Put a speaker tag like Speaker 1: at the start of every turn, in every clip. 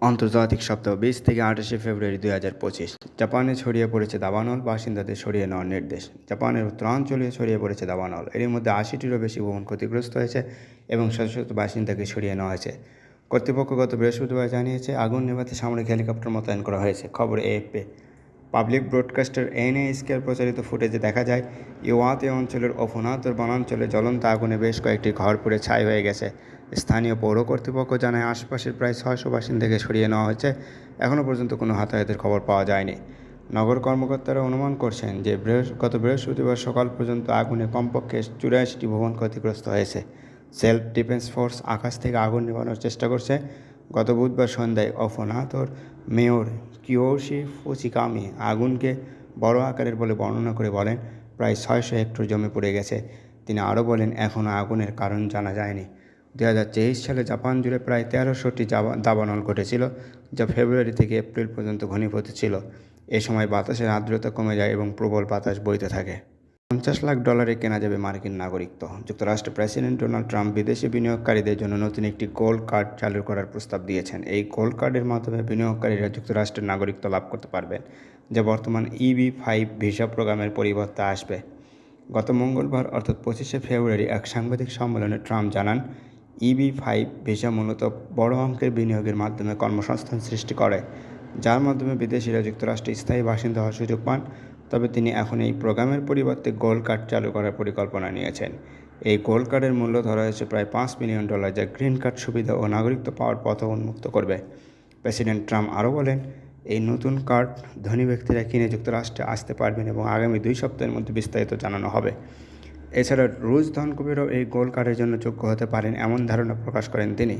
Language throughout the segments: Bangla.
Speaker 1: আন্তর্জাতিক সপ্তাহ বিশ থেকে আঠাশে ফেব্রুয়ারি দুই হাজার পঁচিশ। জাপানে ছড়িয়ে পড়েছে দাবানল, বাসিন্দাদের সরিয়ে নেওয়ার নির্দেশ। জাপানের উত্তরাঞ্চলীয় ছড়িয়ে পড়েছে দাবানল। এর মধ্যে আশিটিরও বেশি ভবন ক্ষতিগ্রস্ত হয়েছে এবং শত শত বাসিন্দাকে সরিয়ে নেওয়া হয়েছে। কর্তৃপক্ষ গত বৃহস্পতিবার জানিয়েছে, আগুন নেভাতে সামরিক হেলিকপ্টার মোতায়েন করা হয়েছে। খবর এএফপি। পাবলিক ব্রডকাস্টার এনএএসকের প্রচারিত ফুটেজে দেখা যায় ইওয়াতে অঞ্চলের অফুনাতর বনাঞ্চলে জ্বলন্ত আগুনে বেশ কয়েকটি ঘর পুড়ে ছাই হয়ে গেছে। স্থানীয় পৌর কর্তৃপক্ষ জানায়, আশপাশের প্রায় ছয়শো বাসিন্দাকে সরিয়ে নেওয়া হয়েছে। এখনও পর্যন্ত কোনো হতাহতের খবর পাওয়া যায়নি। নগর কর্মকর্তারা অনুমান করছেন যে গত বৃহস্পতিবার সকাল পর্যন্ত আগুনে কমপক্ষে চুরাশিটি ভবন ক্ষতিগ্রস্ত হয়েছে। সেলফ ডিফেন্স ফোর্স আকাশ থেকে আগুন নেভানোর চেষ্টা করছে। গত বুধবার সন্ধ্যায় অফনাতর মেয়র কিয়োশি ফুচিকামি আগুনকে বড় আকারের বলে বর্ণনা করে বলেন, প্রায় ছয়শো হেক্টর জমি পড়ে গেছে। তিনি আরও বলেন এখনও আগুনের কারণ জানা যায়নি। দু হাজার তেইশ সালে জাপান জুড়ে প্রায় তেরোশোটি দাবানল ঘটেছিল, যা ফেব্রুয়ারি থেকে এপ্রিল পর্যন্ত ঘনীভূত ছিল। এ সময় বাতাসের আর্দ্রতা কমে যায় এবং প্রবল বাতাস বইতে থাকে। পঞ্চাশ লাখ ডলারে কেনা যাবে মার্কিন নাগরিকত্ব যুক্তরাষ্ট্রের প্রেসিডেন্ট ডোনাল্ড ট্রাম্প বিদেশি বিনিয়োগকারীদের জন্য নতুন একটি গোল্ড কার্ড চালু করার প্রস্তাব দিয়েছেন। এই গোল্ড কার্ডের মাধ্যমে বিনিয়োগকারীরা যুক্তরাষ্ট্রের নাগরিকত্ব লাভ করতে পারবেন, যা বর্তমান ইবি ফাইভ ভিসা প্রোগ্রামের পরিবর্তে আসবে। গত মঙ্গলবার, অর্থাৎ পঁচিশে ফেব্রুয়ারি, এক সাংবাদিক সম্মেলনে ট্রাম্প জানান, ইবি ফাইভ ভিসা মূলত বড় অঙ্কের বিনিয়োগের মাধ্যমে কর্মসংস্থান সৃষ্টি করে, যার মাধ্যমে বিদেশিরা যুক্তরাষ্ট্রে স্থায়ী বাসিন্দা হওয়ার সুযোগ পান। তবে তিনি এখন এই প্রোগ্রামের পরিবর্তে গোল্ড কার্ড চালু করার পরিকল্পনা নিয়েছেন। এই গোল্ড কার্ডের মূল্য ধরা হয়েছে প্রায় পাঁচ মিলিয়ন ডলার, যা গ্রিন কার্ড সুবিধা ও নাগরিকত্ব পাওয়ার পথ উন্মুক্ত করবে। প্রেসিডেন্ট ট্রাম্প আরও বলেন, এই নতুন কার্ড ধনী ব্যক্তিরা কিনে যুক্তরাষ্ট্রে আসতে পারবেন এবং আগামী দুই সপ্তাহের মধ্যে বিস্তারিত জানানো হবে। এছাড়া রুশ ধনকুবেরও এই গোল্ড কার্ডের জন্য যোগ্য হতে পারেন এমন ধারণা প্রকাশ করেন তিনি।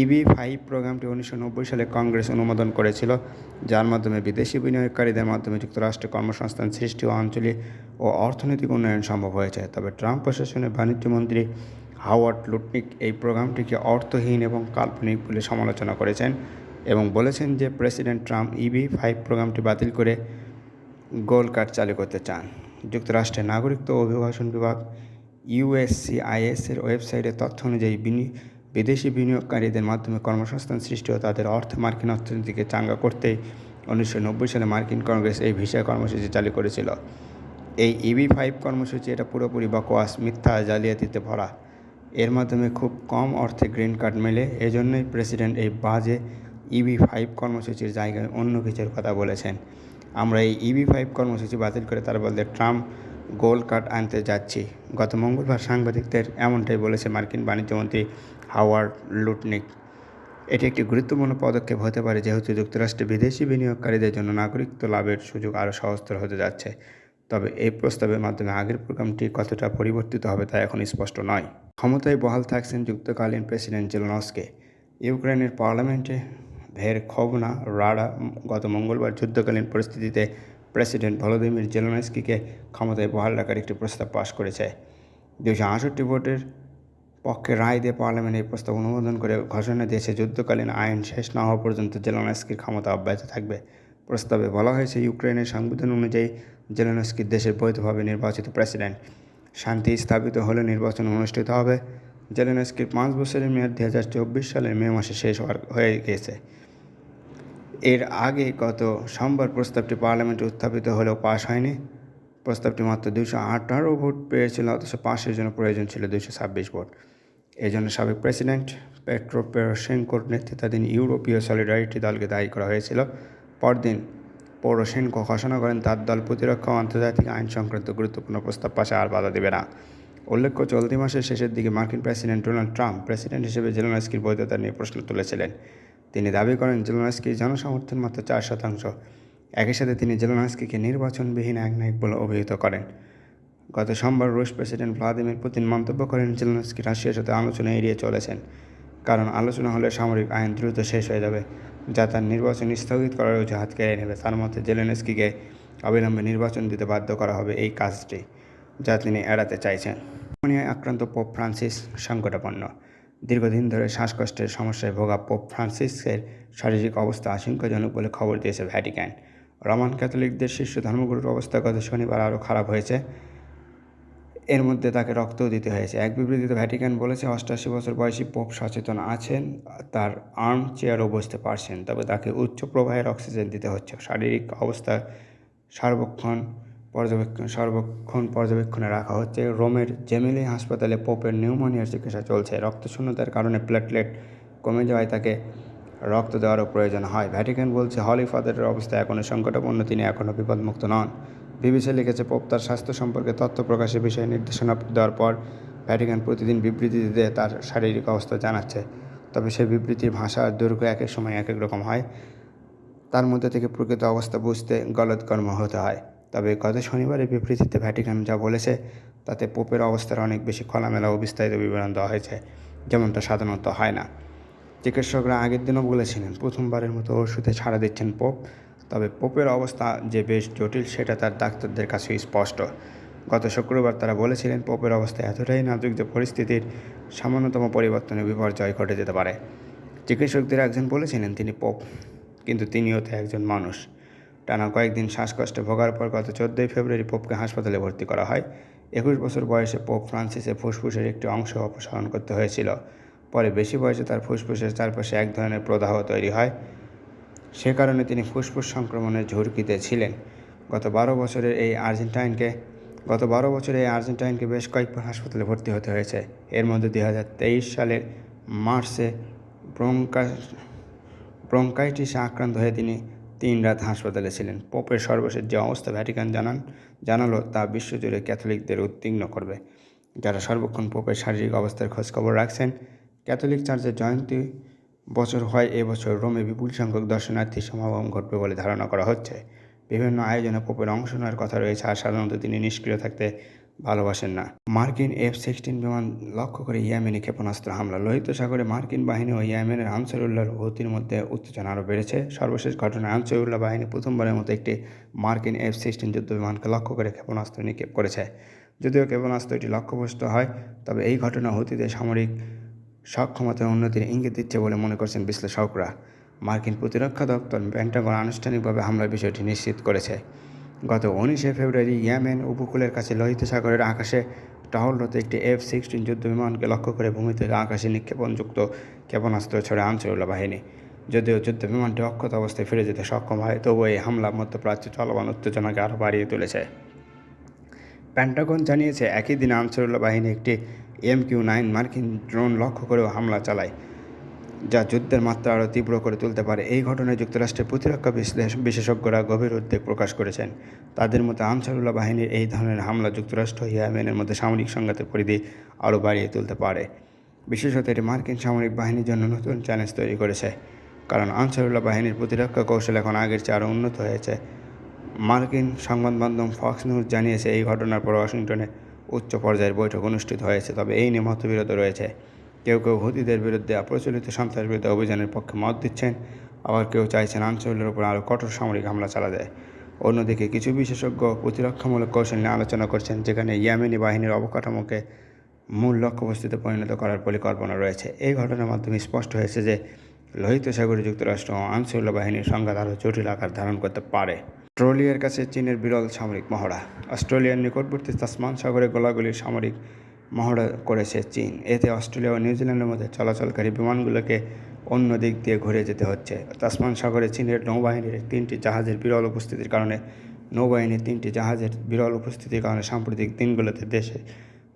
Speaker 1: ইবি ফাইভ প্রোগ্রামটি উনিশশো নব্বই সালে কংগ্রেস অনুমোদন করেছিল, যার মাধ্যমে বিদেশি বিনিয়োগকারীদের মাধ্যমে যুক্তরাষ্ট্রে কর্মসংস্থান সৃষ্টি ও আঞ্চলিক ও অর্থনৈতিক উন্নয়ন সম্ভব হয়েছে। তবে ট্রাম্প প্রশাসনের বাণিজ্যমন্ত্রী হাওয়ার্ড লুটনিক এই প্রোগ্রামটিকে অর্থহীন এবং কাল্পনিক বলে সমালোচনা করেছেন এবং বলেছেন যে প্রেসিডেন্ট ট্রাম্প ইবি ফাইভ প্রোগ্রামটি বাতিল করে গোল কার্ড চালু করতে চান। যুক্তরাষ্ট্রের নাগরিকত্ব অভিবাসন বিভাগ ইউএসসিআইএস এর ওয়েবসাইটের তথ্য অনুযায়ী বিদেশি বিনিয়োগকারীদের মাধ্যমে কর্মসংস্থান সৃষ্টি ও তাদের অর্থ মার্কিন অর্থনীতিকে চাঙ্গা করতে উনিশশো নব্বই সালে মার্কিন কংগ্রেস এই ভিসা কর্মসূচি চালু করেছিল। এই ইবি ফাইভ কর্মসূচি এটা পুরোপুরি বকওয়াস, মিথ্যা জালিয়াতিতে ভরা। এর মাধ্যমে খুব কম অর্থে গ্রিন কার্ড মেলে। এজন্যই প্রেসিডেন্ট এই বাজে ইবি ফাইভ কর্মসূচির জায়গায় অন্য কিছুর কথা বলেছেন। আমরা এই ইবি ফাইভ কর্মসূচি বাতিল করে তার বলতে ট্রাম্প গোল্ড কার্ড আনতে যাচ্ছি। গত মঙ্গলবার সাংবাদিকদের এমনটাই বলেছে মার্কিন বাণিজ্যমন্ত্রী হাওয়ার্ড লুটনিক এটি একটি গুরুত্বপূর্ণ পদক্ষেপ হতে পারে যেহেতু যুক্তরাষ্ট্রে বিদেশি বিনিয়োগকারীদের জন্য নাগরিকত্ব লাভের সুযোগ আরও সহজতর হতে যাচ্ছে। তবে এই প্রস্তাবের মাধ্যমে আগের প্রোগ্রামটি কতটা পরিবর্তিত হবে তা এখন স্পষ্ট নয়। ক্ষমতায় বহাল থাকছেন যুক্তকালীন প্রেসিডেন্ট জেলনসকে ইউক্রেনের পার্লামেন্টে ভের খবনা রাডা গত মঙ্গলবার যুদ্ধকালীন পরিস্থিতিতে প্রেসিডেন্ট ভলোদিমির জেলনস্কিকে ক্ষমতায় বহাল রাখার একটি প্রস্তাব পাশ করেছে। দুশো আষট্টি ভোটের পক্ষে রায় দিয়ে পার্লামেন্ট এই প্রস্তাব অনুমোদন করে ঘোষণা দিয়েছে। যুদ্ধকালীন আইন শেষ না হওয়া পর্যন্ত জেলানস্কির ক্ষমতা অব্যাহত থাকবে। প্রস্তাবে বলা হয়েছে ইউক্রেনের সংবিধান অনুযায়ী জেলানস্কির দেশের বৈধভাবে নির্বাচিত প্রেসিডেন্ট। শান্তি স্থাপিত হলে নির্বাচন অনুষ্ঠিত হবে। জেলেনস্কির পাঁচ বছরের মেয়াদ দু হাজার চব্বিশ সালের মে মাসে শেষ হওয়ার হয়ে গিয়েছে। এর আগে গত সোমবার প্রস্তাবটি পার্লামেন্টে উত্থাপিত হলেও পাশ হয়নি। প্রস্তাবটি মাত্র দুশো আঠারো ভোট পেয়েছিল, অথচ পাশের জন্য প্রয়োজন ছিল দুশো ছাব্বিশ ভোট। এই জন্য সাবেক প্রেসিডেন্ট পেট্রো পেরোশেঙ্কোর নেতৃত্বাধীন ইউরোপীয় সলিডারিটি দলকে দায়ী করা হয়েছিল। পরদিন পৌরসেনকো ঘোষণা করেন, তার দল প্রতিরক্ষা ও আন্তর্জাতিক আইন সংক্রান্ত গুরুত্বপূর্ণ প্রস্তাব পাশে আর বাধা দেবে না। উল্লেখ্য, চলতি মাসের শেষের দিকে মার্কিন প্রেসিডেন্ট ডোনাল্ড ট্রাম্প প্রেসিডেন্ট হিসেবে জেলোনাস্কির বৈধতা নিয়ে প্রশ্ন তুলেছিলেন। তিনি দাবি করেন, জেলোনাস্কির জনসমর্থন মাত্র চার শতাংশ। একই সাথে তিনি জেলোনাস্কিকে নির্বাচনবিহীন এক নায়ক বলে অভিহিত করেন। গত সোমবার রুশ প্রেসিডেন্ট ভ্লাদিমির পুতিন মন্তব্য করেন, জেলোনাস্কি রাশিয়ার সাথে আলোচনা এড়িয়ে চলেছেন, কারণ আলোচনা হলে সামরিক আইন দ্রুত শেষ হয়ে যাবে, যা তার নির্বাচন স্থগিত করার অজুহাত কেড়ে নেবে। তার মধ্যে জেলেনস্কিকে অবিলম্বে নির্বাচন দিতে বাধ্য করা হবে এই কাজটি, যা তিনি এড়াতে চাইছেন। নিউমোনিয়ায় আক্রান্ত পোপ ফ্রান্সিস সংকটাপন্ন। দীর্ঘদিন ধরে শ্বাসকষ্টের সমস্যায় ভোগা পোপ ফ্রান্সিসের শারীরিক অবস্থা আশঙ্কাজনক বলে খবর দিয়েছে ভ্যাটিক্যান। রোমান ক্যাথলিকদের শীর্ষ ধর্মগুরুর অবস্থা গত শনিবার আরও খারাপ হয়েছে। এর মধ্যে তাকে রক্তও দিতে হয়েছে। এক বিবৃতিতে ভ্যাটিকান বলেছে, অষ্টাশি বছর বয়সী পোপ সচেতন আছেন, তার আর্ম চেয়ারও বসতে পারছেন, তবে তাকে উচ্চ প্রবাহের অক্সিজেন দিতে হচ্ছে। শারীরিক অবস্থা সার্বক্ষণ পর্যবেক্ষণ, সর্বক্ষণ পর্যবেক্ষণে রাখা হচ্ছে। রোমের জেমিলি হাসপাতালে পোপের নিউমোনিয়ার চিকিৎসা চলছে। রক্তশূন্যতার কারণে প্লেটলেট কমে যাওয়ায় তাকে রক্ত দেওয়ারও প্রয়োজন হয়। ভ্যাটিকান বলছে, হলি ফাদারের অবস্থা এখনও সংকটাপন্ন তিনি এখনও বিপদমুক্ত নন। বিবিসি লিখেছে, পোপ তার স্বাস্থ্য সম্পর্কে তথ্য প্রকাশের বিষয়ে নির্দেশনা দেওয়ার পর ভ্যাটিকান প্রতিদিন বিবৃতি দিতে তার শারীরিক অবস্থা জানাচ্ছে। তবে সেই বিবৃতির ভাষা আর দৈর্ঘ্য এক সময় এক এক রকম হয়। তার মধ্যে থেকে প্রকৃত অবস্থা বুঝতে গলৎকর্ম হতে হয়। তবে গত শনিবারের বিবৃতিতে ভ্যাটিকান যা বলেছে, তাতে পোপের অবস্থার অনেক বেশি খোলামেলা ও বিস্তারিত বিবরণ দেওয়া হয়েছে। যেমনটা সাধারণত হয় না। চিকিৎসকরা আগের দিনও বলেছিলেন, প্রথমবারের মতো ওষুধে ছাড়া দিচ্ছেন পোপ। তবে পোপের অবস্থা যে বেশ জটিল সেটা তার ডাক্তারদের কাছে স্পষ্ট। গত শুক্রবার তারা বলেছিলেন, পোপের অবস্থা এতটাই নাজুক যে পরিস্থিতির সামান্যতম পরিবর্তনে বিপর্যয় ঘটে যেতে পারে। চিকিৎসকদের একজন বলেছিলেন, তিনি পোপ, কিন্তু তিনিও তো একজন মানুষ। টানা কয়েকদিন শ্বাসকষ্টে ভোগার পর গত চোদ্দোই ফেব্রুয়ারি পোপকে হাসপাতালে ভর্তি করা হয়। একুশ বছর বয়সে পোপ ফ্রান্সিসে ফুসফুসের একটি অংশ অপসারণ করতে হয়েছিল। পরে বেশি বয়সে তার ফুসফুসের চারপাশে এক ধরনের প্রদাহ তৈরি হয়। সে কারণে তিনি ফুসফুস সংক্রমণের ঝুঁকিতে ছিলেন। গত বারো বছরের এই আর্জেন্টাইনকে, গত বারো বছরে এই আর্জেন্টাইনকে বেশ কয়েকবার হাসপাতালে ভর্তি হতে হয়েছে। এর মধ্যে দুই হাজার তেইশ সালের মার্চে ব্রঙ্কা ব্রঙ্কাইটিসে আক্রান্ত হয়ে তিনি তিন রাত হাসপাতালে ছিলেন। পোপের সর্বশেষ যে অবস্থা ভ্যাটিকান জানান, জানালো তা বিশ্বজুড়ে ক্যাথলিকদের উদ্বিগ্ন করবে। যারা সর্বক্ষণ পোপের শারীরিক অবস্থার খোঁজখবর রাখছেন, ক্যাথলিক চার্চের জয়ন্তী বছর হয় এবছর রোমে বিপুল সংখ্যক দর্শনার্থী সমাগম ঘটবে বলে ধারণা করা হচ্ছে। বিভিন্ন আয়োজনে পোপের অংশ নেওয়ার কথা রয়েছে, আর সাধারণত তিনি নিষ্ক্রিয় থাকতে ভালোবাসেন না। মার্কিন এফ সিক্সটিন বিমান লক্ষ্য করে ইয়েমেনি ক্ষেপণাস্ত্র হামলা। লোহিত সাগরে মার্কিন বাহিনী ও ইয়েমেনের আনসারুল্লাহর হুতির মধ্যে উত্তেজনা আরও বেড়েছে। সর্বশেষ ঘটনায় আনসারুল্লাহ বাহিনী প্রথমবারের মতো একটি মার্কিন এফ সিক্সটিন যুদ্ধ বিমানকে লক্ষ্য করে ক্ষেপণাস্ত্র নিক্ষেপ করেছে। যদিও ক্ষেপণাস্ত্রটি লক্ষ্যভ্রষ্ট হয়, তবে এই ঘটনা হুতিদের সামরিক সক্ষমতার উন্নতির ইঙ্গিত দিচ্ছে বলে মনে করছেন বিশ্লেষকরা। মার্কিন প্রতিরক্ষা দপ্তর পেন্টাগন আনুষ্ঠানিকভাবে হামলার বিষয়টি নিশ্চিত করেছে। গত উনিশে ফেব্রুয়ারি ইয়ামেন উপকূলের কাছে লোহিত সাগরের আকাশে টহলরত একটি এফ সিক্সটিন যুদ্ধ বিমানকে লক্ষ্য করে ভূমি থেকে আকাশে নিক্ষেপণযুক্ত ক্ষেপণাস্ত্র ছড়ে আনসারুল্লাহ বাহিনী। যদিও যুদ্ধ বিমানটি অক্ষত অবস্থায় ফিরে যেতে সক্ষম হয়, তবুও এই হামলা মধ্যপ্রাচ্যে চলমান উত্তেজনাকে আরও বাড়িয়ে তুলেছে। প্যান্টাগন জানিয়েছে, একই দিনে আনসারুল্লাহ বাহিনী একটি এম কিউ নাইন মার্কিন ড্রোন লক্ষ্য করেও হামলা চালায়, যা যুদ্ধের মাত্রা আরও তীব্র করে তুলতে পারে। এই ঘটনায় যুক্তরাষ্ট্রের প্রতিরক্ষা বিশেষজ্ঞরা গভীর উদ্বেগ প্রকাশ করেছেন। তাদের মতে, আনসারুল্লাহ বাহিনীর এই ধরনের হামলা যুক্তরাষ্ট্র, ইয়েমেনের মধ্যে সামরিক সংঘাতের পরিধি আরও বাড়িয়ে তুলতে পারে। বিশেষত এটি মার্কিন সামরিক বাহিনীর জন্য নতুন চ্যালেঞ্জ তৈরি করেছে, কারণ আনসারুল্লাহ বাহিনীর প্রতিরক্ষা কৌশল এখন আগের চেয়ে আরও উন্নত হয়েছে। মার্কিন সংবাদ মাধ্যম ফক্স নিউজ জানিয়েছে, এই ঘটনার পর ওয়াশিংটনে উচ্চ পর্যায়ের বৈঠক অনুষ্ঠিত হয়েছে, তবে এই নিয়ে মতবিরোধ রয়েছে। কেউ কেউ হুতিদের বিরুদ্ধে প্রচলিত সন্ত্রাস বিরুদ্ধে অভিযানের পক্ষে মত দিচ্ছেন, আবার কেউ চাইছেন আঞ্চলের উপর আরও কঠোর সামরিক হামলা চালাতে। অন্যদিকে কিছু বিশেষজ্ঞ প্রতিরক্ষামূলক কৌশল নিয়ে আলোচনা করছেন, যেখানে ইয়ামেনি বাহিনীর অবকাঠামোকে মূল লক্ষ্যবস্তুতে পরিণত করার পরিকল্পনা রয়েছে। এই ঘটনার মাধ্যমে স্পষ্ট হয়েছে যে লোহিত সাগরে যুক্তরাষ্ট্র ও আনসারুল্লাহ বাহিনীর সংঘাত আরও জটিল আকার ধারণ করতে পারে। অস্ট্রেলিয়ার কাছে চীনের বিরল সামরিক মহড়া। অস্ট্রেলিয়ার নিকটবর্তী তাসমান সাগরে গোলাগুলির সামরিক মহড়া করেছে চীন। এতে অস্ট্রেলিয়া ও নিউজিল্যান্ডের মধ্যে চলাচলকারী বিমানগুলোকে অন্য দিক দিয়ে ঘুরে যেতে হচ্ছে। তাসমান সাগরে চীনের নৌবাহিনীর তিনটি জাহাজের বিরল উপস্থিতির কারণে, নৌবাহিনীর তিনটি জাহাজের বিরল উপস্থিতির কারণে সাম্প্রতিক দিনগুলোতে দেশে,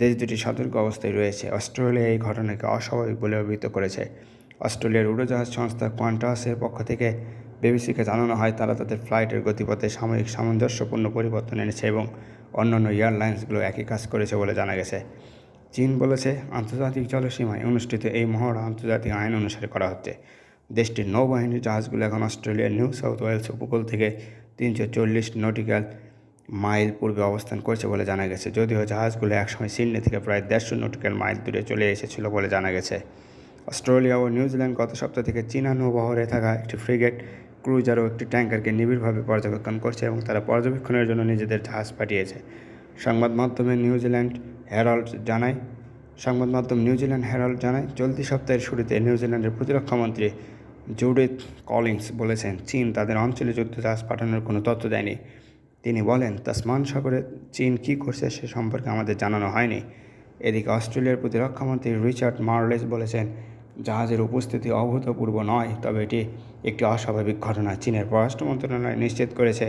Speaker 1: দেশ দুটি সতর্ক অবস্থায় রয়েছে। অস্ট্রেলিয়া এই ঘটনাকে অস্বাভাবিক বলে অভিহিত করেছে। অস্ট্রেলিয়ার উড়োজাহাজ সংস্থা কোয়ান্টাসের পক্ষ থেকে বিবিসিকে জানানো হয়, তারা তাদের ফ্লাইটের গতিপথে সাময়িক সামঞ্জস্যপূর্ণ পরিবর্তন এনেছে এবং অন্যান্য এয়ারলাইন্সগুলো একই কাজ করেছে বলে জানা গেছে। চীন বলেছে, আন্তর্জাতিক জলসীমায় অনুষ্ঠিত এই মহড়া আন্তর্জাতিক আইন অনুসারে করা হচ্ছে। দেশটির নৌবাহিনীর জাহাজগুলো এখন অস্ট্রেলিয়ার নিউ সাউথ ওয়েলস উপকূল থেকে তিনশো চল্লিশ নটিক্যাল মাইল পূর্বে অবস্থান করছে বলে জানা গেছে। যদিও জাহাজগুলো একসময় সিডনি থেকে প্রায় দেড়শো নটিক্যাল মাইল দূরে চলে এসেছিল বলে জানা গেছে। অস্ট্রেলিয়া ও নিউজিল্যান্ড গত সপ্তাহ থেকে চীনা নৌবহরে থাকা একটি ফ্রিগেট ক্রুজার ও একটি ট্যাঙ্কারকে নিবিড়ভাবে পর্যবেক্ষণ করছে এবং তারা পর্যবেক্ষণের জন্য নিজেদের জাহাজ পাঠিয়েছে। সংবাদ মাধ্যমে নিউজিল্যান্ড হেরাল্ড জানায়, সংবাদ মাধ্যম নিউজিল্যান্ড হেরাল্ড জানায়, চলতি সপ্তাহের শুরুতে নিউজিল্যান্ডের প্রতিরক্ষামন্ত্রী জুডিথ কলিংস বলেছেন, চীন তাদের অঞ্চলে যুদ্ধ জাহাজ পাঠানোর কোনো তথ্য দেয়নি। তিনি বলেন, তাসমান সাগরে চীন কী করছে সে সম্পর্কে আমাদের জানানো হয়নি। এদিকে অস্ট্রেলিয়ার প্রতিরক্ষামন্ত্রী রিচার্ড মার্লেস বলেছেন জাহাজের উপস্থিতি অভূতপূর্ব নয়, তবে এটি একটি অস্বাভাবিক ঘটনা, চীনের পররাষ্ট্র মন্ত্রণালয় নিশ্চিত করেছে।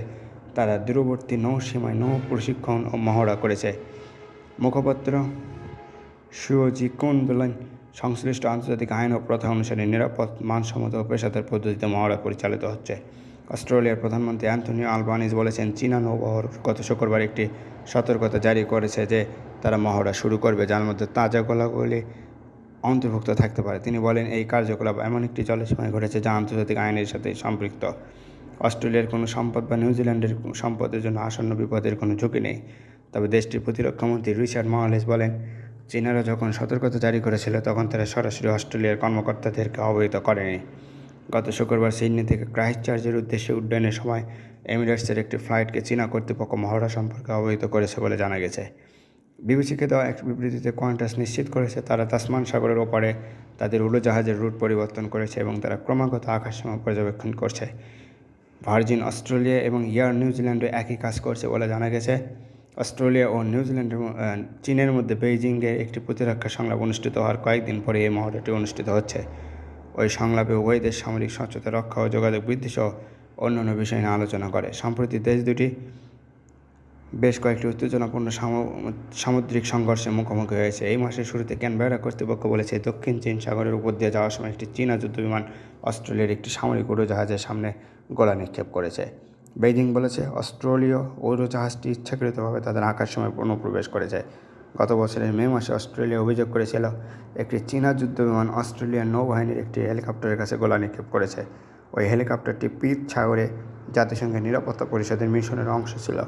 Speaker 1: তারা দূরবর্তী নৌসীমায় নৌ প্রশিক্ষণ ও মহড়া করেছে। মুখপাত্র সুয়োজি কুন বলেন সংশ্লিষ্ট আন্তর্জাতিক আইন ও প্রথা অনুসারে নিরাপদ, মানসম্মত ও পেশাদার পদ্ধতিতে মহড়া পরিচালিত হচ্ছে। অস্ট্রেলিয়ার প্রধানমন্ত্রী অ্যান্থনি আলবানিজ বলেছেন, চীনা নৌবহর গত শুক্রবার একটি সতর্কতা জারি করেছে যে তারা মহড়া শুরু করবে, যার মধ্যে তাজা গোলাগুলি অন্তর্ভুক্ত থাকতে পারে। তিনি বলেন, এই কার্যকলাপ এমন একটি জলসীমায় ঘটেছে যা আন্তর্জাতিক আইনের সাথে সম্পৃক্ত। অস্ট্রেলিয়ার কোনো সম্পদ বা নিউজিল্যান্ডের সম্পদের জন্য আসন্ন বিপদের কোনো ঝুঁকি নেই। তবে দেশটির প্রতিরক্ষামন্ত্রী রিচার্ড মাওয়ালেস বলেন, চীনারা যখন সতর্কতা জারি করেছিল, তখন তারা সরাসরি অস্ট্রেলিয়ার কর্মকর্তাদেরকে অবহিত করেনি। গত শুক্রবার সিডনি থেকে ক্রাইস্ট চার্চের উদ্দেশ্যে উড্ডয়নের সময় এমিরেটসের একটি ফ্লাইটকে চীনা কর্তৃপক্ষ মহড়া সম্পর্কে অবহিত করেছে বলে জানা গেছে। বিবিসিকে দেওয়া এক বিবৃতিতে কোয়ান্টাস নিশ্চিত করেছে, তারা তাসমান সাগরের ওপারে তাদের উড়োজাহাজের রুট পরিবর্তন করেছে এবং তারা ক্রমাগত আকাশসীমা পর্যবেক্ষণ করছে। ভার্জিন, অস্ট্রেলিয়া এবং ইয়ার নিউজিল্যান্ডও একই কাজ করছে বলে জানা গেছে। অস্ট্রেলিয়া ও নিউজিল্যান্ডের চীনের মধ্যে বেইজিংয়ে একটি প্রতিরক্ষা সংলাপ অনুষ্ঠিত হওয়ার কয়েকদিন পরে এই মহড়াটি অনুষ্ঠিত হচ্ছে। ওই সংলাপে উভয় দেশ সামরিক স্বচ্ছতা, রক্ষা ও যোগাযোগ বৃদ্ধি সহ অন্যান্য বিষয় নিয়ে আলোচনা করে। সম্প্রতি দেশ দুটি বেশ কয়েকটি উত্তেজনাপূর্ণ সামুদ্রিক সংঘর্ষের মুখোমুখি হয়েছে। এই মাসের শুরুতে ক্যানবেরা কর্তৃপক্ষ বলেছে, দক্ষিণ চীন সাগরের উপর দিয়ে যাওয়ার সময় একটি চীনা যুদ্ধবিমান অস্ট্রেলিয়ার একটি সামরিক উড়োজাহাজের সামনে গোলা নিক্ষেপ করেছে। বেইজিং বলেছে, অস্ট্রেলীয় উড়োজাহাজটি ইচ্ছাকৃতভাবে তাদের আকাশসময় অনুপ্রবেশ করেছে। গত বছরের মে মাসে অস্ট্রেলিয়া অভিযোগ করেছিল, একটি চীনা যুদ্ধবিমান অস্ট্রেলিয়ার নৌবাহিনীর একটি হেলিকপ্টারের কাছে গোলা নিক্ষেপ করেছে। ওই হেলিকপ্টারটি পিত সাগরে জাতিসংঘের নিরাপত্তা পরিষদের মিশনের অংশ ছিল।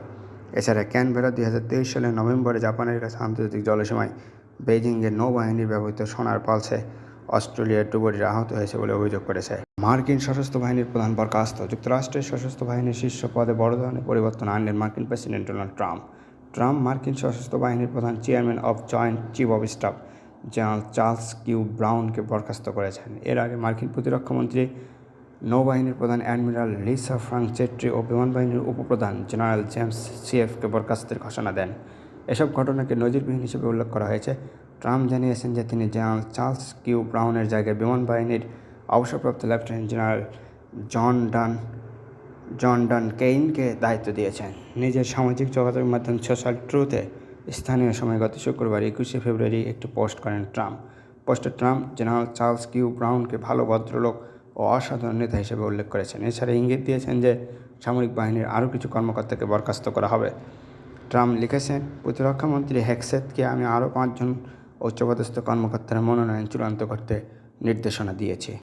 Speaker 1: এছাড়া ক্যানবেরা দুই হাজার তেইশ সালের নভেম্বরে জাপানের কাছে আন্তর্জাতিক জলসীমায় বেইজিংয়ের নৌবাহিনীর ব্যবহৃত সোনার পালসে অস্ট্রেলিয়ার ডুবুরিরা আহত হয়েছে বলে অভিযোগ করেছে। মার্কিন সশস্ত্র বাহিনীর প্রধান বরখাস্ত, যুক্তরাষ্ট্রের সশস্ত্র বাহিনীর শীর্ষ পদে বড় ধরনের পরিবর্তন আনলেন মার্কিন প্রেসিডেন্ট ডোনাল্ড ট্রাম্প। ট্রাম্প মার্কিন সশস্ত্র বাহিনীর প্রধান chairman of joint chief of staff general Charles Q ব্রাউনকে বরখাস্ত করেছেন। এর আগে মার্কিন প্রতিরক্ষামন্ত্রী নৌবাহিনীর প্রধান অ্যাডমিরাল লিসা ফ্রাঙ্ক চেট্রি ও বিমান বাহিনীর উপপ্রধান জেনারেল জেমস সিএফকে বরখাস্তের ঘোষণা দেন। এসব ঘটনাকে নজিরবিহীন হিসেবে উল্লেখ করা হয়েছে। ট্রাম্প জানিয়েছেন যে তিনি জেনারেল চার্লস কিউ ব্রাউনের জায়গায় বিমান বাহিনীর অবসরপ্রাপ্ত লেফটেন্যান্ট জেনারেল জন ডান জন ডান কেইনকে দায়িত্ব দিয়েছেন। নিজের সামাজিক যোগাযোগ মাধ্যম সোশ্যাল ট্রুথে স্থানীয় সময় গত শুক্রবার একুশে ফেব্রুয়ারি একটি পোস্ট করেন ট্রাম্প। পোস্টে ট্রাম্প জেনারেল চার্লস কিউ ব্রাউনকে ভালো ভদ্রলোক ও অসাধারণ নেতা হিসেবে উল্লেখ করেছেন। এছাড়া ইঙ্গিত দিয়েছেন যে সামরিক বাহিনীর আরও কিছু কর্মকর্তাকে বরখাস্ত করা হবে। ট্রাম্প লিখেছেন প্রতিরক্ষামন্ত্রী হ্যাকসেতকে আমি আরও পাঁচজন উচ্চপদস্থ কর্মকর্তার মনোনয়ন চূড়ান্ত করতে নির্দেশনা দিয়েছি।